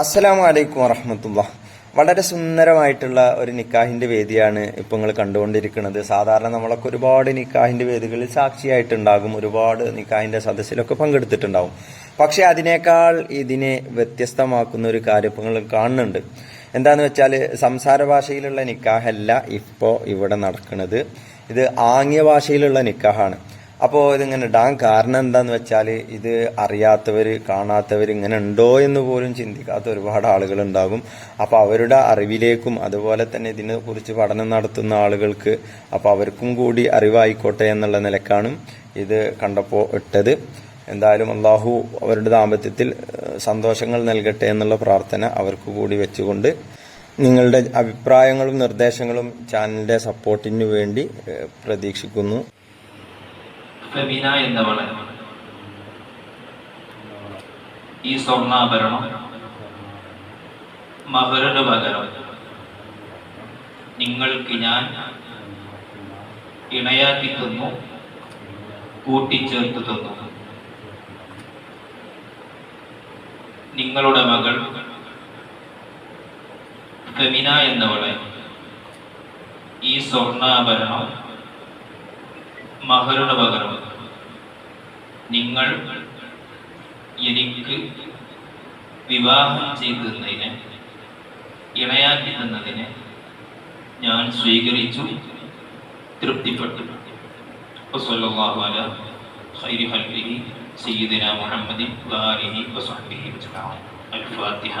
അസ്സലാമു അലൈക്കും വറഹമത്തുള്ള. വളരെ സുന്ദരമായിട്ടുള്ള ഒരു നിക്കാഹിന്റെ വേദിയാണ് ഇപ്പൊ നിങ്ങൾ കണ്ടുകൊണ്ടിരിക്കുന്നത്. സാധാരണ നമ്മളൊക്കെ ഒരുപാട് നിക്കാഹിന്റെ വേദികളിൽ സാക്ഷിയായിട്ടുണ്ടാകും. ഒരുപാട് നിക്കാഹിന്റെ സദസ്സിലൊക്കെ പങ്കെടുത്തിട്ടുണ്ടാവും. പക്ഷെ അതിനേക്കാൾ ഇതിനെ വ്യത്യസ്തമാക്കുന്ന ഒരു കാര്യം ഇപ്പൊ നിങ്ങൾ കാണുന്നുണ്ട്. എന്താന്ന് വെച്ചാൽ സംസാര ഭാഷയിലുള്ള നിക്കാഹല്ല ഇപ്പോൾ ഇവിടെ നടക്കുന്നത്. ഇത് ആംഗ്യ ഭാഷയിലുള്ള നിക്കാഹാണ്. അപ്പോൾ ഇതിങ്ങനെ ഇടാൻ കാരണം എന്താന്ന് വെച്ചാൽ ഇത് അറിയാത്തവർ കാണാത്തവർ ഇങ്ങനെ ഉണ്ടോ എന്ന് പോലും ചിന്തിക്കാത്ത ഒരുപാട് ആളുകൾ ഉണ്ടാകും അപ്പോൾ അവരുടെ അറിവിലേക്കും അതുപോലെ തന്നെ ഇതിനെക്കുറിച്ച് പഠനം നടത്തുന്ന ആളുകൾക്ക് അപ്പോൾ അവർക്കും കൂടി അറിവായിക്കോട്ടെ എന്നുള്ള നിലക്കാണ് ഇത് കണ്ടപ്പോൾ ഇട്ടത്. എന്തായാലും അള്ളാഹു അവരുടെ ദാമ്പത്യത്തിൽ സന്തോഷങ്ങൾ നൽകട്ടെ എന്നുള്ള പ്രാർത്ഥന അവർക്ക് കൂടി വെച്ചുകൊണ്ട് നിങ്ങളുടെ അഭിപ്രായങ്ങളും നിർദ്ദേശങ്ങളും ചാനലിന്റെ സപ്പോർട്ടിനു വേണ്ടി പ്രതീക്ഷിക്കുന്നു. ഫെബിന എന്നവളെ. ഈ സ്വർണാഭരണം മഹറിന് പകരം. നിങ്ങൾക്ക് ഞാൻ ഇണയാക്കി തന്നു കൂട്ടിച്ചേർത്ത് തന്നു. നിങ്ങളുടെ മകൾ ഫെമിന എന്നവളെ ഈ സ്വർണാഭരണം മഹറിന് പകരം. നിങ്ങൾ എനിക്ക് വിവാഹം ചെയ്തു തന്നതിന് ഇണയാക്കി തന്നതിന് ഞാൻ സ്വീകരിച്ചു തൃപ്തിപ്പെട്ടു. സയ്യിദിന അജ്മഈൻ. അൽ ഫാത്തിഹ.